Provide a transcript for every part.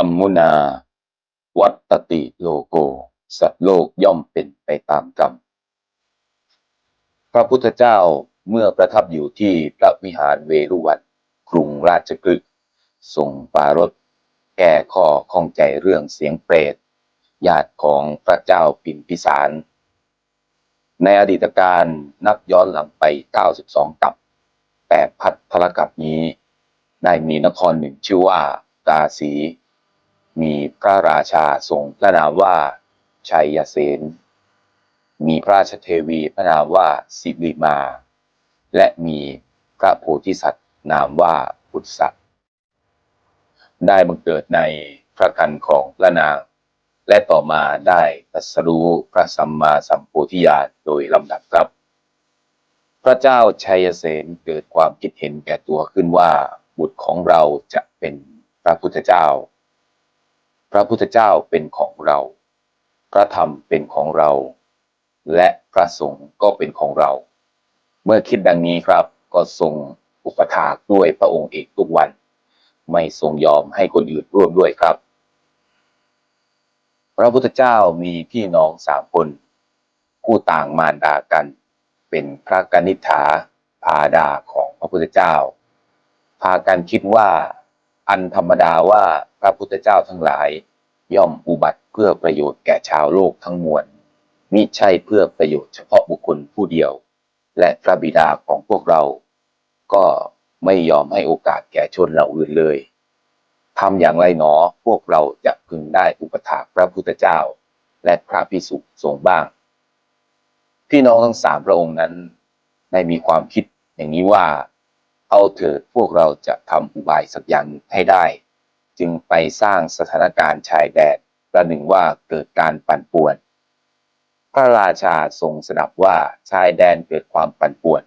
รรมมุนา วัตติโลโก สัตว์โลกย่อมเป็นไปตามกรรม พระพุทธเจ้าเมื่อประทับอยู่ที่พระวิหารเวรุวันกรุงราชกฤห์ทรงปารถแก้ข้อข้องใจเรื่องเสียงเปรตญาติของพระเจ้าปิ่นพิสาร ในอดีตการนับย้อนหลังไป 92 กับ แต่พัดพลกับนี้ ได้มีนครหนึ่งชื่อว่ากาสี มีพระราชาทรงพระนามว่า ชัยเสน มีพระราชเทวีพระนามว่าสิริมา และมีพระโพธิสัตว์นามว่าพุทธะได้บังเกิดในพระคันของพระนาง และต่อมาได้ตรัสรู้พระสัมมาสัมโพธิญาณโดยลำดับครับ พระเจ้าชัยเสนเกิดความคิดเห็นแก่ตัวขึ้นว่า บุตรของเราจะเป็นพระพุทธเจ้า พระพุทธเจ้าเป็นของเรา พระธรรมเป็นของเรา และพระสงฆ์ก็เป็นของเรา เมื่อคิดดังนี้ครับ ก็ทรงอุปถากด้วยพระองค์เอกทุกวัน ไม่ทรงยอมให้คนอื่นร่วมด้วยครับ พระพุทธเจ้ามีพี่น้องสามคนผู้ต่างมารดากัน เป็นพระกนิษฐาพาดาของพระพุทธเจ้า พากันคิดว่าอันธรรมดาว่า พระพุทธเจ้าทั้งหลาย ย่อมอุบัติเพื่อประโยชน์แก่ชาวโลกทั้งมวลมิใช่เพื่อประโยชน์เฉพาะบุคคลผู้เดียว และพระบิดาของพวกเรา ก็ไม่ยอมให้โอกาสแก่ชนเหล่าอื่นเลยทำอย่างไรหนอพวกเราจะพึงได้อุปถาพระพุทธเจ้า และพระพิสุสงฆ์บ้าง พี่น้องทั้งสามพระองค์นั้นได้มีความคิดอย่างนี้ว่า เอาเถิดพวกเราจะทำอุบายสักอย่างให้ได้ จึงไปสร้างสถานการณ์ชายแดนประหนึ่งว่าเกิดการปั่นป่วน พระราชาทรงสดับว่าชายแดนเกิดความปั่นป่วน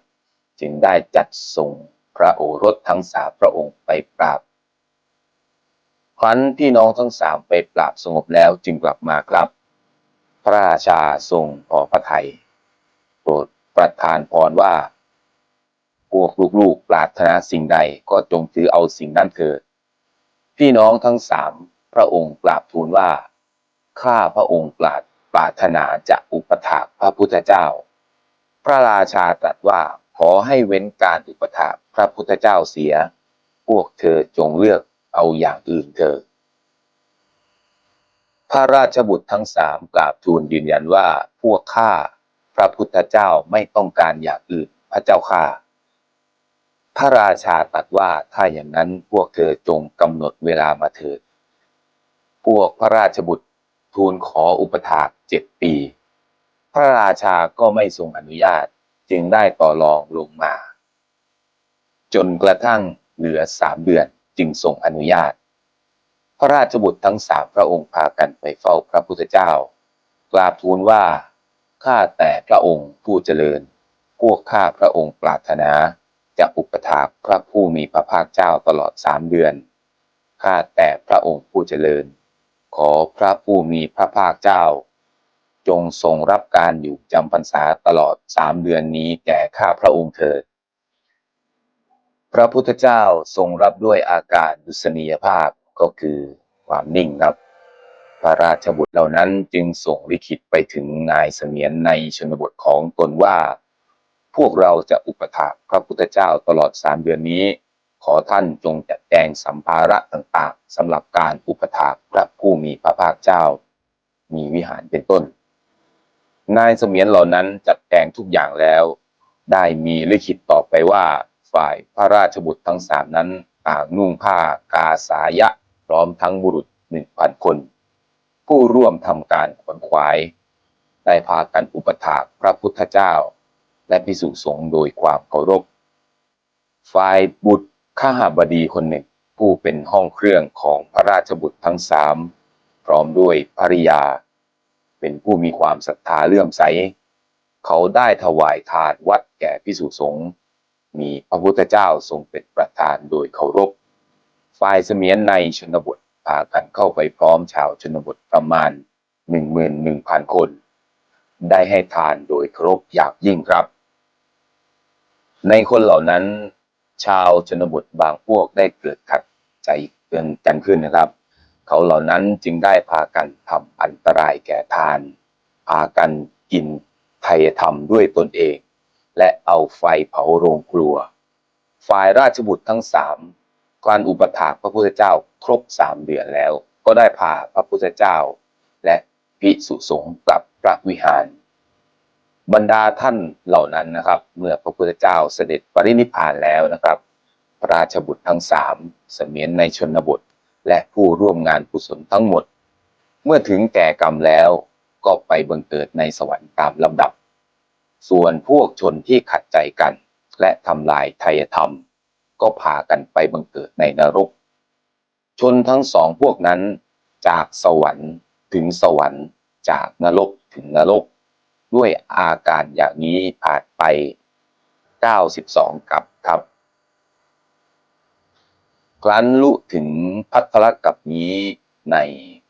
จึงได้จัดส่งพระโอรสทั้งสามพระองค์ไปปราบครั้นพี่น้องทั้งสามไปปราบสงบแล้วจึงกลับมาครับ พระราชาทรงขอพระทัยโปรดประทานพรว่าพวกลูกๆปรารถนาสิ่งใดก็จงถือเอาสิ่งนั้นเถิด พี่น้องทั้งสามพระองค์กราบทูลว่า ข้าพระองค์ปรารปรารถนาจะอุปถากพระพุทธเจ้า พระราชาตรัสว่าขอให้เว้นการอุปถากพระพุทธเจ้าเสีย พวกเธอจงเลือกเอาอย่างอื่นเถิดพระราชบุตรทั้งสามกราบทูลยืนยันว่าพวกข้าพระพุทธเจ้าไม่ต้องการอย่างอื่นพระเจ้าข้า พระราชาตรัสว่าถ้าอย่างนั้นพวกเธอจงกำหนดเวลามาเถิด พวกพระราชบุตรทูลขออุปถากเจ็ดปี พระราชาก็ไม่ทรงอนุญาตจึงได้ต่อรองลงมา จนกระทั่งเหลือสามเดือนจึงทรงอนุญาต พระราชบุตรทั้งสามพระองค์พากันไปเฝ้าพระพุทธเจ้า กราบทูลว่าข้าแต่พระองค์ผู้เจริญ พวกข้าพระองค์ปรารถนา จะอุปถากพระผู้มีพระภาคเจ้าตลอดสามเดือน ข้าแต่พระองค์ผู้เจริญ ขอพระผู้มีพระภาคเจ้า จงทรงรับการอยู่จำพรรษาตลอดสามเดือนนี้แก่ข้าพระองค์เถิด พระพุทธเจ้าทรงรับด้วยอาการดุษณียภาพก็คือความนิ่งครับ พระราชบุตรเหล่านั้นจึงส่งลิขิตไปถึงนายเสมียนในชนบทของตนว่า พวกเราจะอุปถากพระพุทธเจ้าตลอดสามเดือนนี้ ขอท่านจงจัดแจงสัมภาระต่างๆสำหรับการอุปถากพระผู้มีพระภาคเจ้า มีวิหารเป็นต้น นายเสมียนเหล่านั้นจัดแจงทุกอย่างแล้ว ได้มีลิขิตต่อไปว่าฝ่ายพระราชบุตรทั้งสามนั้นต่างนุ่งผ้ากาสายะ พร้อมทั้งบุรุษหนึ่งพันคน ผู้ร่วมทำการขวนขวาย ได้พากันอุปถากพระพุทธเจ้า และพิสุสงฆ์โดยความเคารพ ฝ่ายบุตรข้าบดีคนหนึ่งผู้เป็นห้องเครื่องของพระราชบุตรทั้งสามพร้อมด้วยภริยา เป็นผู้มีความศรัทธาเลื่อมใส เขาได้ถวายทานวัดแก่พิสุสงฆ์มีพระพุทธเจ้าทรงเป็นประธานโดยเคารพ ฝ่ายเสมียนในชนบทพากันเข้าไปพร้อมชาวชนบทประมาณหนึ่งหมื่นหนึ่งพันคน ได้ให้ทานโดยเคารพอย่างยิ่งครับ ในคนเหล่านั้น ชาวชนบทบางพวกได้เกิดขัดใจเกินกันขึ้นนะครับ เขาเหล่านั้นจึงได้พากันทำอันตรายแก่ทาน พากันกินไทยธรรมด้วยตนเอง และเอาไฟเผาโรงครัว ฝ่ายราชบุตรทั้งสามการอุปถากพระพุทธเจ้าครบสามเดือนแล้ว ก็ได้พาพระพุทธเจ้า และภิกษุสงฆ์กลับพระวิหาร บรรดาท่านเหล่านั้นนะครับ เมื่อพระพุทธเจ้าเสด็จปรินิพพานแล้วนะครับ พระราชบุตรทั้งสามเสมียนในชนบท และผู้ร่วมงานกุศลทั้งหมด เมื่อถึงแก่กรรมแล้วก็ไปบังเกิดในสวรรค์ตามลำดับ ส่วนพวกชนที่ขัดใจกัน และทำลายไทยธรรม ก็พากันไปบังเกิดในนรก ชนทั้งสองพวกนั้นจากสวรรค์ถึงสวรรค์ จากนรกถึงนรก ด้วยอาการอย่างนี้ผ่านไป 92 กับครับ ครั้นลุถึงพัทธกับนี้ใน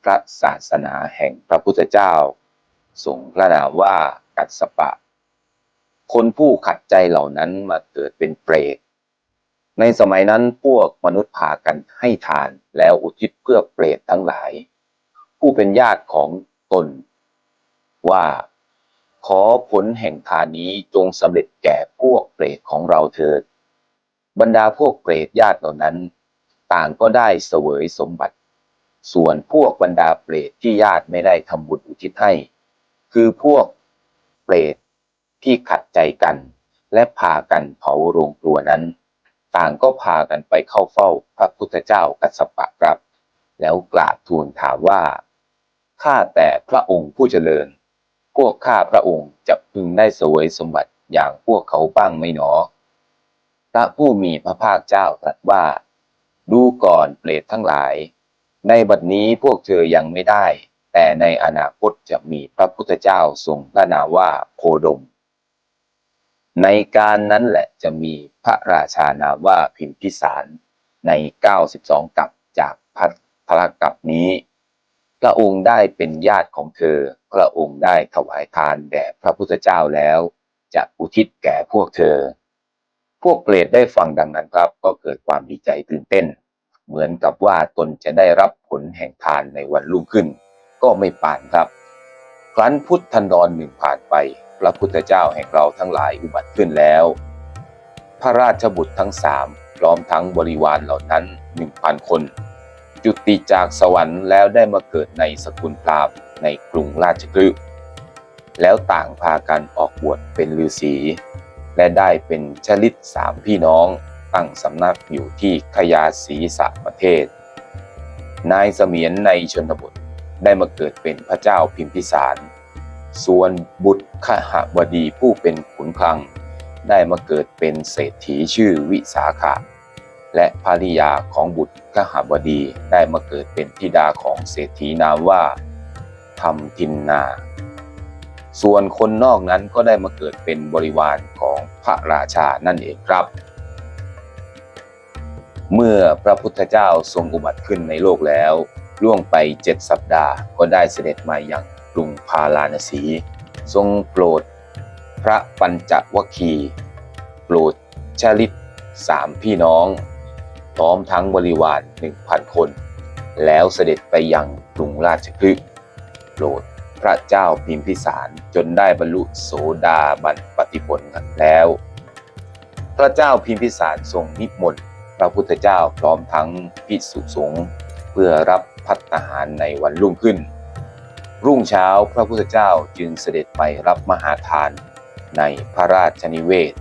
พระศาสนาแห่งพระพุทธเจ้าทรงพระนามว่ากัสปะ คนผู้ขัดใจเหล่านั้นมาเกิดเป็นเปรต ในสมัยนั้นพวกมนุษย์พากันให้ทานแล้วอุทิศเพื่อเปรตทั้งหลาย ผู้เป็นญาติของตนว่า ขอผลแห่งทานนี้จงสำเร็จแก่พวกเปรตของเราเถิด บรรดาพวกเปรตญาติเหล่านั้น ต่างก็ได้เสวยสมบัติ ส่วนพวกบรรดาเปรตที่ญาติไม่ได้ทำบุญอุทิศให้ คือพวกเปรตที่ขัดใจกัน และพากันเผาโรงครัวนั้น ต่างก็พากันไปเข้าเฝ้าพระพุทธเจ้ากัสสปะครับ แล้วกราบทูลถามว่าข้าแต่พระองค์ผู้เจริญ พวกข้าพระองค์จะพึงได้สวยสมบัติอย่างพวกเขาบ้างไหมหนอ พระผู้มีพระภาคเจ้าตรัสว่า ดูก่อนเปรตทั้งหลาย ในบัดนี้พวกเธอยังไม่ได้ แต่ในอนาคตจะมีพระพุทธเจ้าทรงพระนามว่าโคดม ในการนั้นแหละจะมีพระราชานามว่าพิมพิสารใน 92 กับจากพัทธลกับนี้ ระองค์ได้เป็นญาติของเธอ พระองค์ได้ถวายทานแด่พระพุทธเจ้าแล้ว จะอุทิศแก่พวกเธอ พวกเปรตได้ฟังดังนั้นครับ ก็เกิดความดีใจตื่นเต้น เหมือนกับว่าตนจะได้รับผลแห่งทานในวันรุ่งขึ้น ก็ไม่ปานครับ ครั้นพุทธันดรหนึ่งผ่านไป พระพุทธเจ้าแห่งเราทั้งหลายอุบัติขึ้นแล้ว พระราชบุตรทั้งสามพร้อมทั้งบริวารเหล่านั้นหนึ่งพันคน จุติจากสวรรค์แล้วได้มาเกิดในสกุลพราหมณ์ในกรุงราชคฤห์แล้วต่างพากันออกบวชเป็นฤาษีและได้เป็นชลิตสามพี่น้องตั้งสำนักอยู่ที่ขยาศีสะประเทศ นายเสมียนในชนบทได้มาเกิดเป็นพระเจ้าพิมพิสาร ส่วนบุตรขหบดีผู้เป็นขุนคลัง ได้มาเกิดเป็นเศรษฐีชื่อวิสาขะ และภริยาของบุตรขหบดีได้มาเกิดเป็นธิดาของเศรษฐีนามว่าธรรมทินนา ส่วนคนนอกนั้นก็ได้มาเกิดเป็นบริวารของพระราชานั่นเองครับ เมื่อพระพุทธเจ้าทรงอุบัติขึ้นในโลกแล้วล่วงไปเจ็ดสัปดาห์ก็ได้เสด็จมาอย่างกรุงพาราณสี ทรงโปรดพระปัญจวคี โปรดชลิตสามพี่น้อง พร้อมทั้งบริวารหนึ่งพันคน แล้วเสด็จไปยังกรุงราชคฤห์โปรดพระเจ้าพิมพิสารจนได้บรรลุโสดาบันปฏิผลแล้ว พระเจ้าพิมพิสารทรงนิมนต์พระพุทธเจ้าพร้อมทั้งภิกษุสงฆ์เพื่อรับพัฒหารในวันรุ่งขึ้น รุ่งเช้าพระพุทธเจ้าจึงเสด็จไปรับมหาทานในพระราชนิเวศ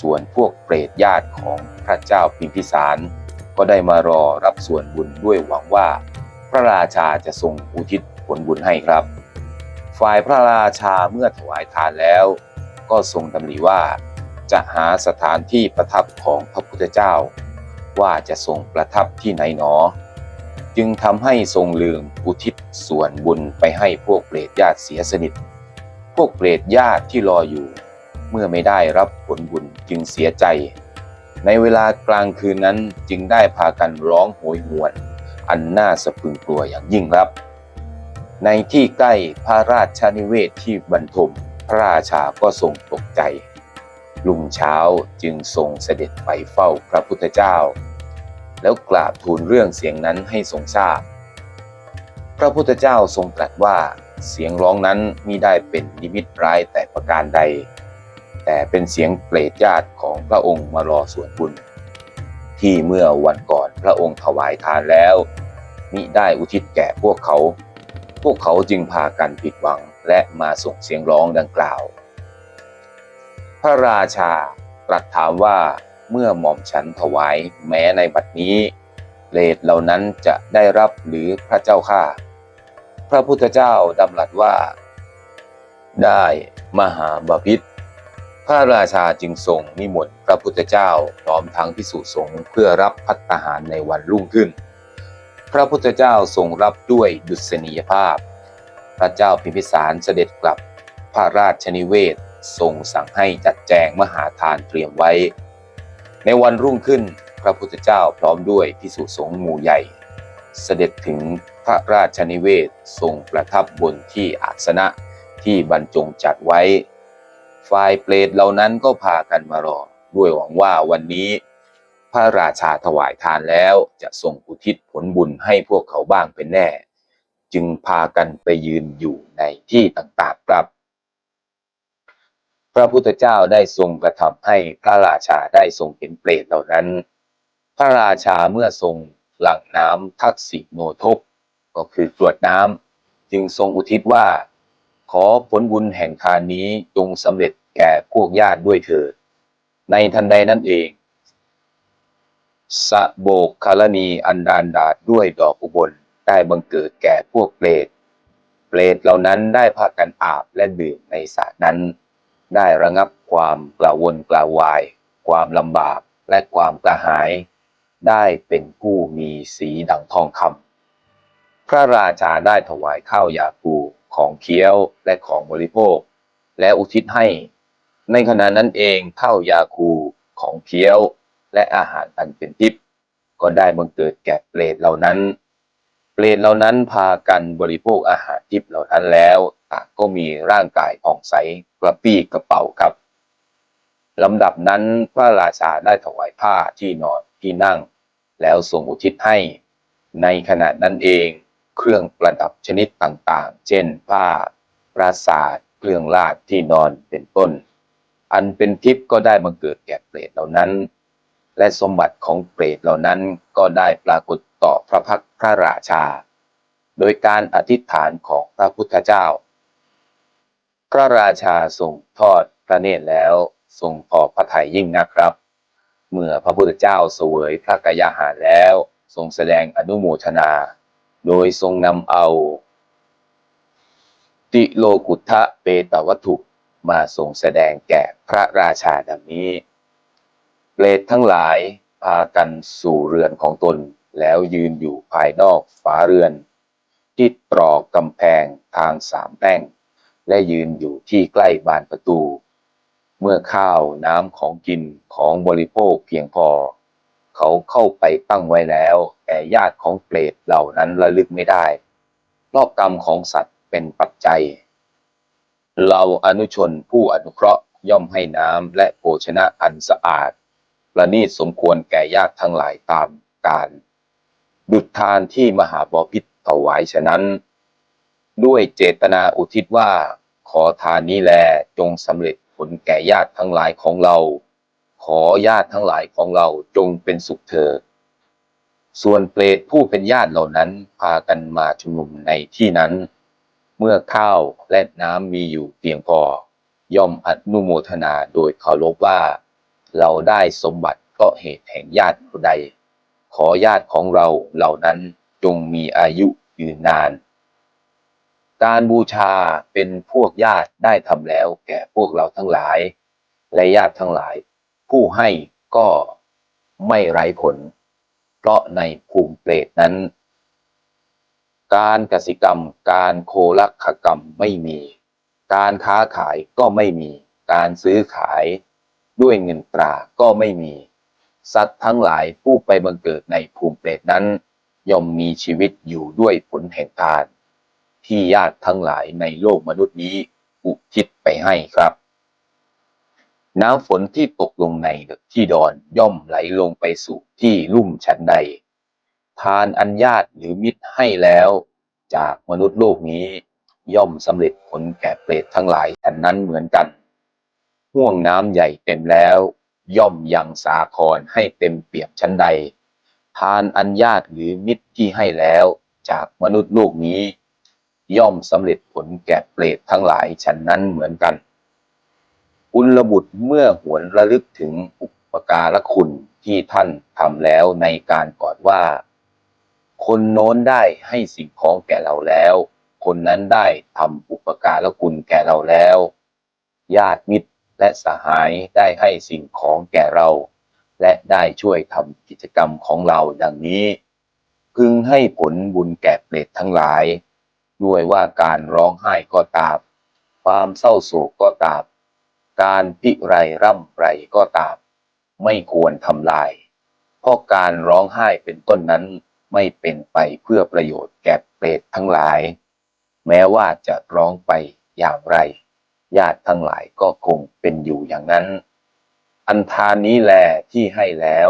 ส่วนพวกเปรตญาติของพระเจ้าพิมพิสาร ก็ได้มารอรับส่วนบุญด้วยหวังว่า พระราชาจะทรงอุทิศผลบุญให้ครับ ฝ่ายพระราชาเมื่อถวายทานแล้ว ก็ทรงดำริว่า จะหาสถานที่ประทับของพระพุทธเจ้า ว่าจะทรงประทับที่ไหนหนอ จึงทำให้ทรงลืมอุทิศส่วนบุญไปให้พวกเปรตญาติเสียสนิท พวกเปรตญาติที่รออยู่ เมื่อไม่ได้รับผลบุญจึงเสียใจ ในเวลากลางคืนนั้นจึงได้พากันร้องโหยหวน อันน่าสะพรึงกลัวอย่างยิ่งครับ ในที่ใกล้พระราชนิเวศที่บรรทมพระราชาก็ทรงตกใจ ลุงเช้าจึงทรงเสด็จไปเฝ้าพระพุทธเจ้า แล้วกราบทูลเรื่องเสียงนั้นให้ทรงทราบ พระพุทธเจ้าทรงตรัสว่าเสียงร้องนั้นมิได้เป็นนิมิตร้ายแต่ประการใด แต่เป็นเสียงเปรตญาติของพระองค์มารอส่วนบุญ ที่เมื่อวันก่อนพระองค์ถวายทานแล้ว มิได้อุทิศแก่พวกเขา พวกเขาจึงพากันผิดหวังและมาส่งเสียงร้องดังกล่าว พระราชาตรัสถามว่าเมื่อหม่อมฉันถวายแม้ในบัดนี้เปรตเหล่านั้นจะได้รับหรือพระเจ้าข้าพระพุทธเจ้าดำรัสว่า ได้มหาบพิษ พระราชาจึงทรงนิมนต์พระพุทธเจ้าพร้อมทั้งพิสุสงฆ์เพื่อรับพัตตาหารในวันรุ่งขึ้น พระพุทธเจ้าทรงรับด้วยดุษณียภาพ พระเจ้าพิมพิสารเสด็จกลับพระราชนิเวศทรงสั่งให้จัดแจงมหาทานเตรียมไว้ ในวันรุ่งขึ้นพระพุทธเจ้าพร้อมด้วยพิสุสงฆ์หมู่ใหญ่ เสด็จถึงพระราชนิเวศทรงประทับบนที่อาสนะที่บรรจงจัดไว้ ฝ่ายเปรตเหล่านั้นก็พากันมารอ ด้วยหวังว่าวันนี้ พระราชาถวายทานแล้วจะทรงอุทิศผลบุญให้พวกเขาบ้างเป็นแน่ จึงพากันไปยืนอยู่ในที่ต่างๆครับ พระพุทธเจ้าได้ทรงกระทำให้พระราชาได้ทรงเห็นเปรตเหล่านั้น พระราชาเมื่อทรงหลั่งน้ำทักษิโนทก ก็คือกรวดน้ำจึงทรงอุทิศว่า ขอผลบุญแห่งทานนี้จงสำเร็จแก่พวกญาติด้วยเถิด ในทันใดนั้นเอง สะโบกคารณีอันดานดาดด้วยดอกอุบลได้บังเกิดแก่พวกเปรต เปรตเหล่านั้นได้พากันอาบและดื่มในสระนั้น ได้ระงับความกระวนกระวาย ความลำบากและความกระหาย ได้เป็นผู้มีสีดังทองคำ พระราชาได้ถวายข้าวยาคูของเคี้ยวและของบริโภค และอุทิศให้ ในขณะนั้นเองข้าวยาคูของเคี้ยวและอาหารอันเป็นทิพย์ก็ได้บังเกิดแก่เปรตเหล่านั้น เปรตเหล่านั้นพากันบริโภคอาหารทิพย์เหล่านั้นแล้วต่างก็มีร่างกายผ่องใสกระปี้กระเป๋าครับลำดับนั้นพระราชาได้ถวายผ้าที่นอนที่นั่ง แล้วทรงอุทิศให้ ในขณะนั้นเอง เครื่องประดับชนิดต่างๆ เช่น ผ้าปราสาทเครื่องลาดที่นอนเป็นต้น อันเป็นทิพย์ก็ได้บังเกิดแก่เปรตเหล่านั้น และสมบัติของเปรตเหล่านั้นก็ได้ปรากฏต่อพระพักพระราชา โดยการอธิษฐานของพระพุทธเจ้า พระราชาทรงทอดพระเนตรแล้วทรงพอพระทัยยิ่งนะครับ เมื่อพระพุทธเจ้าเสวยพระกายาหารแล้ว ทรงแสดงอนุโมทนา โดยทรงนำเอา ติโลกุทธะเปตวัตถุมาทรงแสดงแก่พระราชาดังนี้ เปรตทั้งหลายพากันสู่เรือนของตนแล้วยืนอยู่ภายนอกฝาเรือน ที่ตรอกกำแพงทางสามแพร่งและยืนอยู่ที่ใกล้บานประตู เมื่อข้าวน้ำของกินของบริโภคเพียงพอ เขาเข้าไปตั้งไว้แล้ว แต่ญาติของเปรตเหล่านั้นระลึกไม่ได้ รอบกรรมของสัตว์เป็นปัจจัย เราอนุชนผู้อนุเคราะห์ย่อมให้น้ำและโภชนะอันสะอาดประณีตสมควรแก่ญาติทั้งหลายตามการดุจทานที่มหาบพิตรถวายฉะนั้น ด้วยเจตนาอุทิศว่า ขอทานนี้แลจงสำเร็จผลแก่ญาติทั้งหลายของเรา ขอญาติทั้งหลายของเราจงเป็นสุขเถิด ส่วนเปรตผู้เป็นญาติเหล่านั้นพากันมาชุมนุมในที่นั้น เมื่อข้าวและน้ำมีอยู่เพียงพอย่อมอนุโมทนาโดยเคารพว่า เราได้สมบัติเพราะเหตุแห่งญาติผู้ใด ขอญาติของเราเหล่านั้นจงมีอายุยืนนาน การบูชาเป็นพวกญาติได้ทำแล้วแก่พวกเราทั้งหลาย และญาติทั้งหลาย ผู้ให้ก็ไม่ไร้ผล เพราะในภูมิเปรตนั้น การกสิกรรม การโคลักขกรรมไม่มี การค้าขายก็ไม่มี การซื้อขายด้วยเงินตราก็ไม่มี สัตว์ทั้งหลายผู้ไปบังเกิดในภูมิเปรตนั้น ย่อมมีชีวิตอยู่ด้วยผลแห่งทาน ที่ญาติทั้งหลายในโลกมนุษย์นี้อุทิศไปให้ครับ น้ำฝนที่ตกลงในที่ดอนย่อมไหลลงไปสู่ที่ลุ่มฉันใด ทานอันญาติหรือมิตรให้แล้ว จากมนุษย์โลกนี้ย่อมสำเร็จผลแก่เปรตทั้งหลายฉันนั้นเหมือนกันห่วงน้ำใหญ่เต็มแล้ว ย่อมยังสาครให้เต็มเปียมชั้นใด ทานอันญาติหรือมิตรที่ให้แล้ว จากมนุษย์โลกนี้ ย่อมสำเร็จผลแก่เปรตทั้งหลายฉันนั้นเหมือนกัน อุลบุตรเมื่อหวนระลึกถึงอุปการะคุณที่ท่านทำแล้วในการก่อนว่า คนโน้นได้ให้สิ่งของแก่เราแล้ว คนนั้นได้ทำอุปการะคุณแก่เราแล้ว ญาติมิตรและสหายได้ให้สิ่งของแก่เรา และได้ช่วยทำกิจกรรมของเราดังนี้ พึงให้ผลบุญแก่เปรตทั้งหลาย ด้วยว่าการร้องไห้ก็ตาม ความเศร้าโศกก็ตาม การพิไรร่ำไรก็ตาม ไม่ควรทำลาย เพราะการร้องไห้เป็นต้นนั้นไม่เป็นไปเพื่อประโยชน์แก่เปรตทั้งหลาย แม้ว่าจะร้องไปอย่างไร ญาติทั้งหลายก็คงเป็นอยู่อย่างนั้น อันทานนี้แลที่ให้แล้ว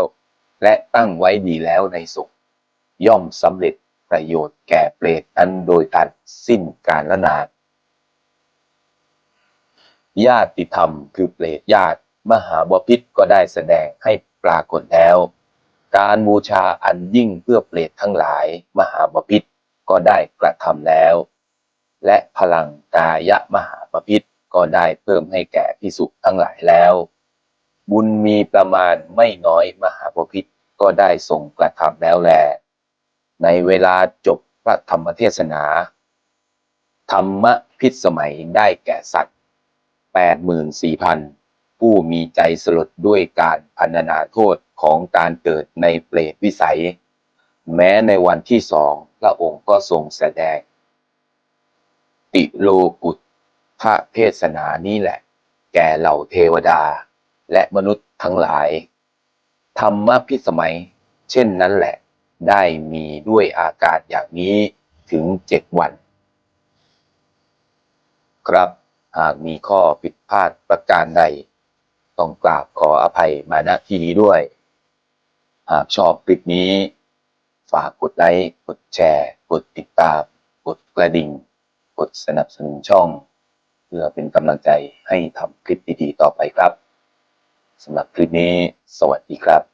และตั้งไว้ดีแล้วในสุข ย่อมสำเร็จประโยชน์แก่เปรตนั้นโดยตัดสิ้นการละนาน ญาติธรรมคือเปรตญาติ มหาบพิษก็ได้แสดงให้ปรากฏแล้ว การบูชาอันยิ่งเพื่อเปรตทั้งหลาย มหาบพิษก็ได้กระทำแล้ว และพลังกายะมหาบพิษก็ได้เพิ่มให้แก่พิสุทั้งหลายแล้ว บุญมีประมาณไม่น้อยมหาบพิษก็ได้ทรงกระทำแล้วแล ในเวลาจบพระธรรมเทศนา ธรรมพิษสมัยได้แก่สัตว์ 84,000 ผู้มีใจสลดด้วยการพันนาโทษของการเกิดในเปรตวิสัย แม้ในวันที่สองพระองค์ก็ทรงแสดง ติโลกุตพระเทศนานี้แหละ แก่เหล่าเทวดา และมนุษย์ทั้งหลาย ธรรมพิสมัย เช่นนั้นแหละ ได้มีด้วยอากาศอย่างนี้ถึงเจ็ดวัน ครับ หากมีข้อผิดพลาดประการใด ต้องกราบขออภัยมาณที่นี้ด้วย หากชอบคลิปนี้ ฝากกดไลค์ กดแชร์ กดติดตาม กดกระดิ่ง กดสนับสนุนช่อง เพื่อเป็นกำลังใจให้ทำคลิปดีๆต่อไปครับสำหรับคลิปนี้ สวัสดีครับ